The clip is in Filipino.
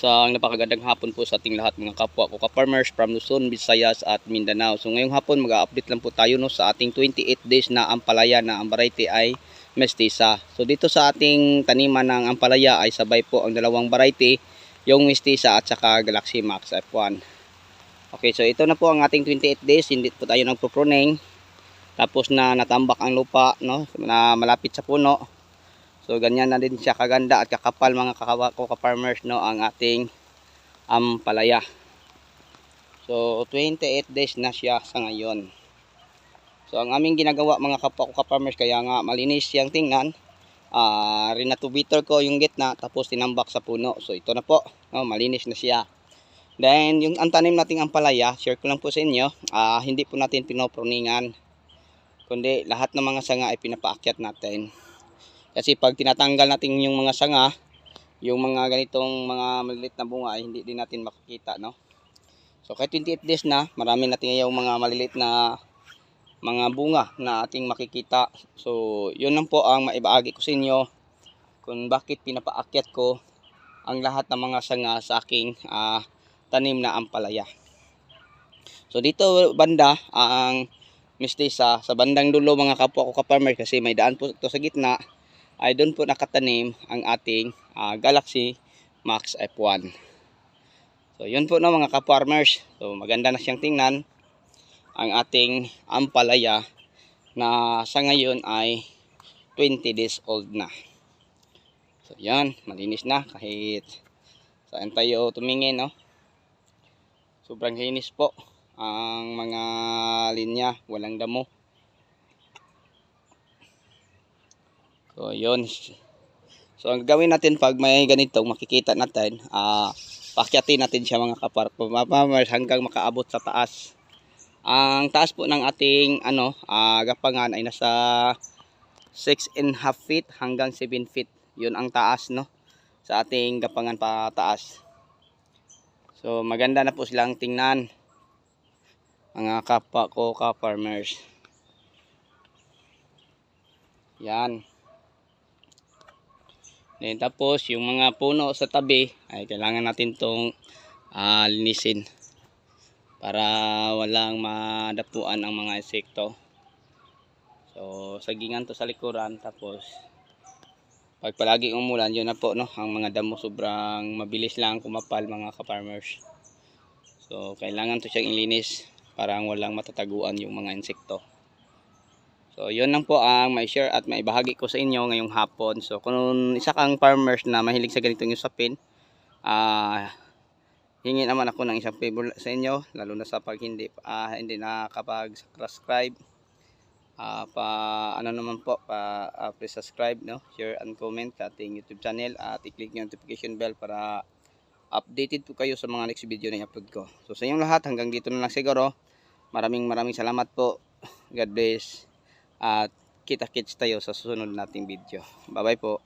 Isang napakagandang hapon po sa ating lahat mga kapwa ko ka-farmers from Luzon, Visayas at Mindanao. So ngayong hapon mag-update lang po tayo no, sa ating 28 days na ampalaya na ang variety ay mestiza. So dito sa ating taniman ng ampalaya ay sabay po ang dalawang variety, yung mestiza at saka Galaxy Max F1. Okay, so ito na po ang ating 28 days, hindi po tayo nagpo-pruning. Tapos na natambak ang lupa no, na malapit sa puno. So ganyan na din siya kaganda at kakapal mga kakawa ko ka-farmers no ang ating ampalaya. So 28 days na siya sa ngayon. So ang aming ginagawa mga kapwa ko ka-farmers kaya nga malinis siyang tingnan. Uh, rinatubiter ko yung gitna tapos tinambak sa puno. So ito na po, no, malinis na siya. Then yung ang tanim nating ampalaya, share ko lang po sa inyo, uh, hindi po natin pinoproningan. Kundi lahat ng mga sanga ay pinapaakyat natin. Kasi pag tinatanggal natin yung mga sanga, yung mga ganitong mga malilit na bunga ay hindi din natin makikita, no? So kahit 28 days na, marami natin yung mga malilit na mga bunga na ating makikita. So yun lang po ang maibaagi ko sa inyo kung bakit pinapaakyat ko ang lahat ng mga sanga sa aking uh, tanim na ampalaya. So dito banda ang mistisa sa bandang dulo mga kapwa ko ka-farmer kasi may daan po ito sa gitna ay doon po nakatanim ang ating uh, Galaxy Max F1. So yun po na mga ka-farmers. So maganda na siyang tingnan ang ating ampalaya na sa ngayon ay 20 days old na. So yan, malinis na kahit saan tayo tumingin no. Sobrang linis po ang mga linya, walang damo. So, yun. So, ang gawin natin pag may ganito, makikita natin, ah, uh, pakyatin natin siya mga kaparpamamers hanggang makaabot sa taas. Ang taas po ng ating, ano, uh, gapangan ay nasa 6 and half feet hanggang 7 feet. Yun ang taas, no? Sa ating gapangan pa taas. So, maganda na po silang tingnan. Mga kapwa ko ka-farmers. Yan. Then, tapos, yung mga puno sa tabi, ay kailangan natin itong uh, linisin para walang madapuan ang mga insekto. So, sagingan to sa likuran. Tapos, pag palagi umulan, yun na po, no? Ang mga damo sobrang mabilis lang kumapal mga ka-farmers. So, kailangan to siyang ilinis para walang matataguan yung mga insekto. So, yun lang po ang may share at may bahagi ko sa inyo ngayong hapon. So, kung isa kang farmers na mahilig sa ganitong usapin, ah, uh, hingi naman ako ng isang favor sa inyo, lalo na sa pag hindi, uh, hindi na kapag subscribe. Uh, pa, ano naman po, pa, uh, please subscribe, no? share and comment sa ating YouTube channel at i-click yung notification bell para updated po kayo sa mga next video na i-upload ko. So, sa inyong lahat, hanggang dito na lang siguro. Maraming maraming salamat po. God bless at kita-kits tayo sa susunod nating video. Bye-bye po.